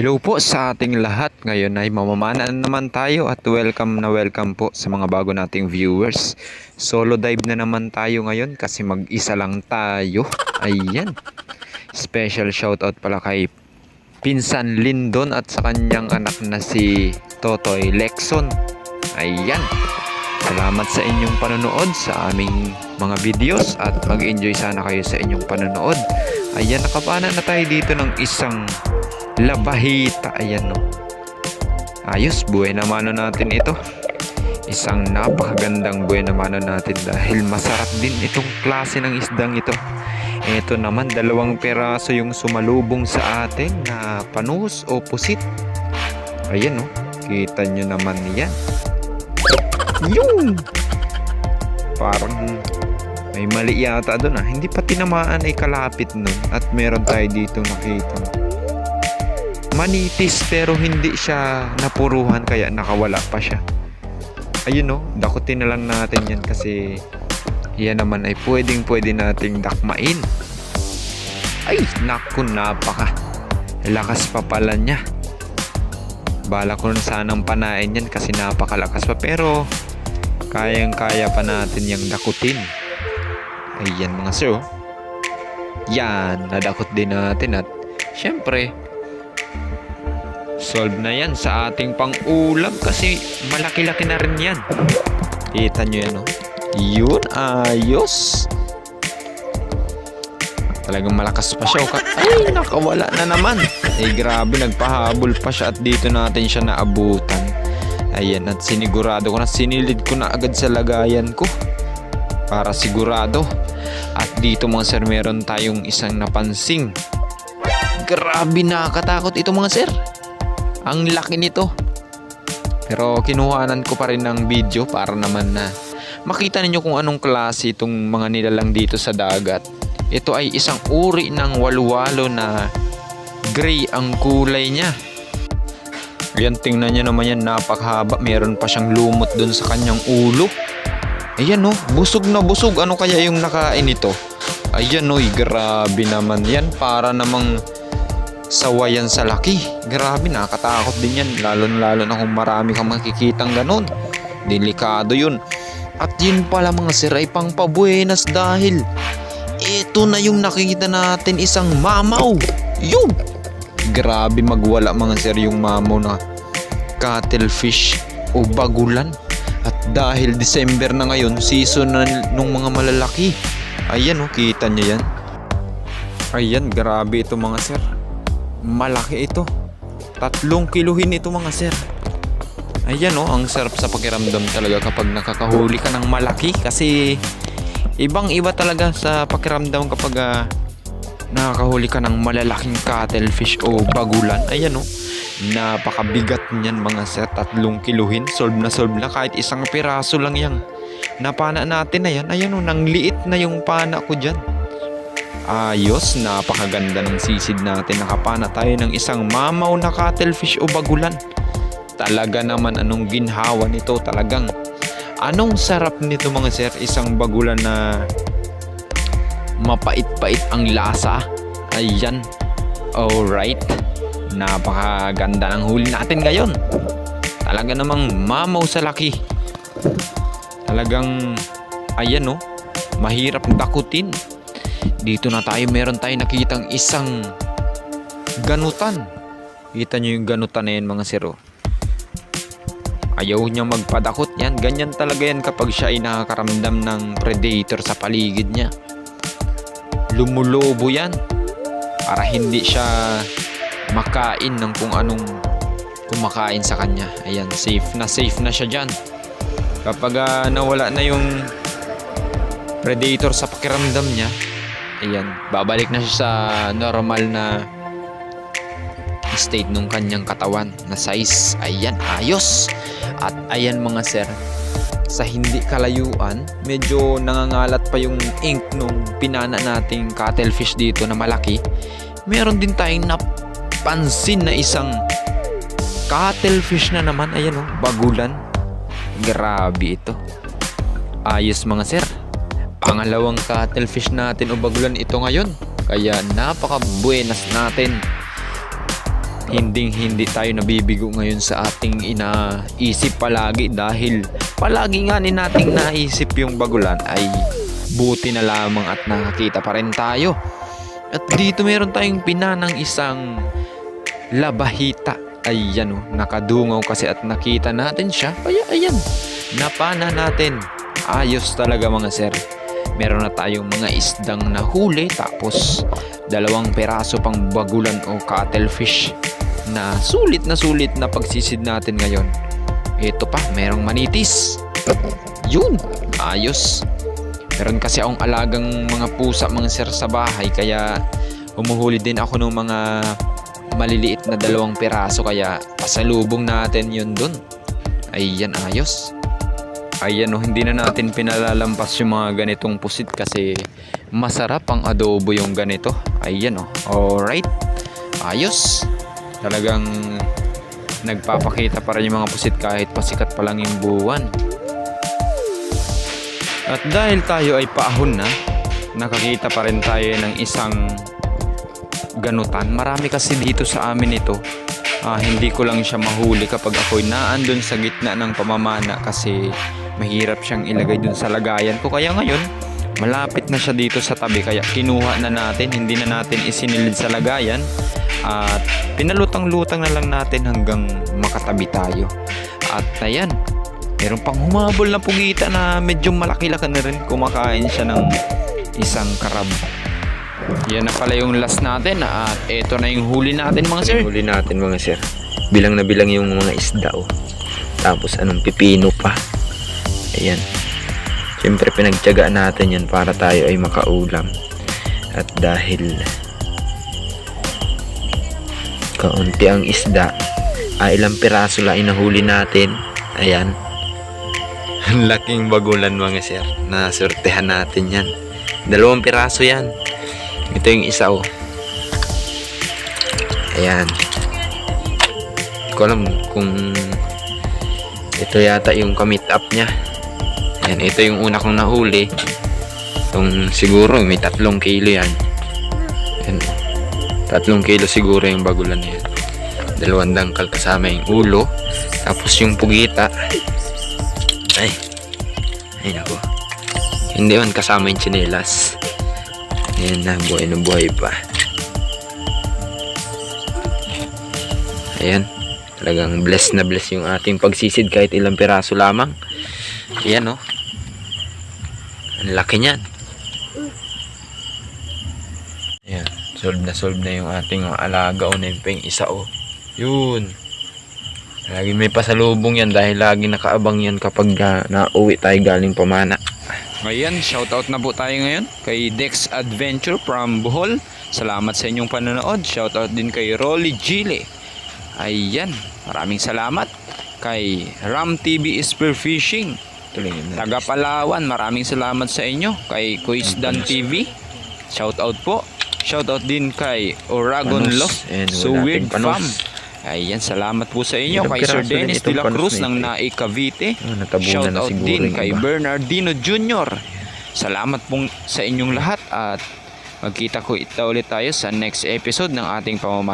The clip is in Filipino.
Hello po sa ating lahat. Ngayon ay mamamana na naman tayo at welcome na welcome po sa mga bago nating viewers. Solo dive na naman tayo ngayon kasi mag-isa lang tayo. Ayan. Special shoutout pala kay Pinsan Lindon at sa kanyang anak na si Totoy Lexon. Ayan. Salamat sa inyong panonood sa aming mga videos at mag-enjoy sana kayo sa inyong panonood. Ayan, nakapana na tayo dito ng isang labahita. Ayan, no. Ayos, buhay na mano natin ito. Isang napakagandang buhay na mano natin dahil masarap din itong klase ng isdang ito. Ito naman, dalawang peraso yung sumalubong sa atin na panus o pusit. Ayan, no. Kita nyo naman yan. Yun! Parang may mali yata doon ah. Hindi pa tinamaan ay kalapit nun. At meron tayo dito nakita. Manitis pero hindi siya napuruhan kaya nakawala pa siya. Ayun no, dakutin na lang natin yan kasi yan naman ay pwedeng pwede nating dakmain. Ay, naku, napaka. Lakas pa pala niya. Bala ko na sanang panain yan kasi napakalakas pa. Pero, kayang-kaya pa natin yung dakutin. Ayan mga sir. oh. Yan, nadakot din natin at syempre, solve na yan sa ating pang-ulam kasi malaki-laki na rin yan. Kita nyo yan, oh. Yun, ayos. Talagang malakas pa siya. oh. Ay, nakawala na naman. Eh, grabe, nagpahabol pa siya at dito natin siya naabutan. Ayan, at sinigurado ko na, sinilid ko na agad sa lagayan ko. Para sigurado. At dito mga sir, meron tayong isang napansing. Grabe, nakakatakot ito mga sir. Ang laki nito. Pero kinuhanan ko pa rin ng video para naman na makita ninyo kung anong klase itong mga nilalang dito sa dagat. Ito ay isang uri ng walwalo na gray ang kulay niya. Ayan, tingnan nyo naman yan, napakahaba. Meron pa siyang lumot dun sa kanyang ulo. Ayan no, busog na busog. Ano kaya yung nakain nito? Ayan no, grabe naman yan. Para namang sawayan sa laki. Grabe, nakakatakot din yan. Lalo na lalo na kung marami kang makikitang ganun. Delikado yun. At yun pala mga sir ay pang pabuenas dahil ito na yung nakikita natin isang mamaw. Yun! Grabe magwala mga sir yung mamaw na cuttlefish o bagulan. At dahil December na ngayon, season na nung mga malalaki. Ayan oh, kita nyo yan. Ayan, grabe ito mga sir. Malaki ito. Tatlong kiluhin ito mga sir. Ayan oh, ang sarap sa pakiramdam talaga kapag nakakahuli ka ng malaki kasi ibang iba talaga sa pakiramdam kapag ah, nakakahuli ka ng malalaking cuttlefish o bagulan. Ayan oh, napakabigat niyan mga sir. Tatlong kiluhin, solve na solve na kahit isang piraso lang yan. Napana natin na yan. Ayan oh, nang liit na yung pana ko dyan. Ayos, napakaganda ng sisid natin. Nakapana tayo ng isang mamaw na cuttlefish o bagulan. Talaga naman anong ginhawa nito talagang. Anong sarap nito mga sir, isang bagulan na mapait-pait ang lasa. Ayan. Alright. Napakaganda ng huli natin ngayon. Talaga namang mamaw sa laki. Talagang, ayan no, mahirap dakutin. Dito na tayo, meron tayo nakitang isang ganutan. Kita nyo yung ganutan na yan mga siro. Ayaw niya magpadakot yan. Ganyan talaga yan kapag siya ay nakakaramdam ng predator sa paligid niya. Lumulobo yan para hindi siya makain ng kung anong kumakain sa kanya. Ayan, safe na safe na siya dyan. Kapag ah, nawala na yung predator sa pakiramdam niya, ayan, babalik na siya sa normal na state nung kanyang katawan na size. Ayan, ayos. At ayan mga sir, sa hindi kalayuan, medyo nangangalat pa yung ink nung pinana nating cuttlefish dito na malaki. Meron din tayong napansin na isang cuttlefish na naman. Ayan o, bagulan. Grabe ito. Ayos mga sir. Pangalawang cuttlefish natin o bagulan ito ngayon. Kaya napaka-buenas natin. hinding hindi tayo nabibigo ngayon sa ating inaisip palagi dahil palagi nga ni nating naisip yung bagulan ay buti na lamang at nakakita pa rin tayo. At dito meron tayong pinanang isang labahita. Ayan o, nakadungaw kasi at nakita natin siya. Kaya ayan, napana natin. Ayos talaga mga sir. Meron na tayong mga isdang nahuli tapos dalawang peraso pang bagulan o cuttlefish na sulit na sulit na pagsisid natin ngayon. Ito pa, merong manitis. Yun, ayos. Meron kasi akong alagang mga pusa mga sir sa bahay kaya humuhuli din ako ng mga maliliit na dalawang piraso kaya pasalubong natin yun dun. Ayan, ayos. Ayan o, hindi na natin pinalalampas yung mga ganitong pusit kasi masarap ang adobo yung ganito. Ayan o, alright. Ayos. Talagang nagpapakita pa rin yung mga pusit kahit pasikat pa lang yung buwan. At dahil tayo ay paahon na, nakakita pa rin tayo ng isang ganutan. Marami kasi dito sa amin ito. Ah, hindi ko lang siya mahuli kapag ako'y naandun sa gitna ng pamamana kasi mahirap siyang ilagay dun sa lagayan ko. Kaya ngayon, malapit na siya dito sa tabi kaya kinuha na natin, hindi na natin isinilid sa lagayan at pinalutang-lutang na lang natin hanggang makatabi tayo. At ayan, meron pang humabol na pugita na medyo malaki-laki na rin kumakain siya ng isang karab. Yan na pala yung last natin at eto na yung huli natin mga sir. Huli natin mga sir. Bilang na bilang yung mga isda oh. Tapos anong pipino pa. Ayan. Siyempre pinagtyagaan natin yan para tayo ay makaulam. At dahil kaunti ang isda, ay ilang piraso lang inahuli natin. Ayan. Ang laking bagulan mga sir. Nasortehan natin yan. Dalawang piraso yan. Ito yung isa oh. Ayan. Hindi ko alam kung ito yata yung kamit up niya. Ayan, ito yung una kong nahuli. Itong siguro may tatlong kilo yan. Ayan. Tatlong kilo siguro yung bagulan na yan. Dalawang dangkal kasama yung ulo. Tapos yung pugita. Ay. Ay nako. Hindi man kasama yung chinelas. Ayan na, buhay na buhay pa. Ayan. Talagang blessed na blessed yung ating pagsisid kahit ilang piraso lamang. Ayan oh. Ang laki niyan. Ayan. Solve na solve na yung ating alaga o na yung peng isa oh. Yun. Lagi may pasalubong yan dahil lagi nakaabang yan kapag uh, nauwi tayo galing pamana. Ayan, shoutout na po tayo ngayon kay Dex Adventure from Bohol. Salamat sa inyong panonood. Shoutout din kay Rolly Gile. Ayan, maraming salamat. Kay Ram TV Spear Fishing. Taga Palawan, maraming salamat sa inyo. Kay Kuisdan TV. Shoutout po. Shoutout din kay Oragon wala So Weird. Farm. Ayan, salamat po sa inyo. Kay Sir Dennis de la Cruz ng. Nae Cavite. Na Shoutout siguro din kay. Bernardino Jr. Salamat pong sa inyong lahat at magkita ko ita ulit tayo sa next episode ng ating pamamahal.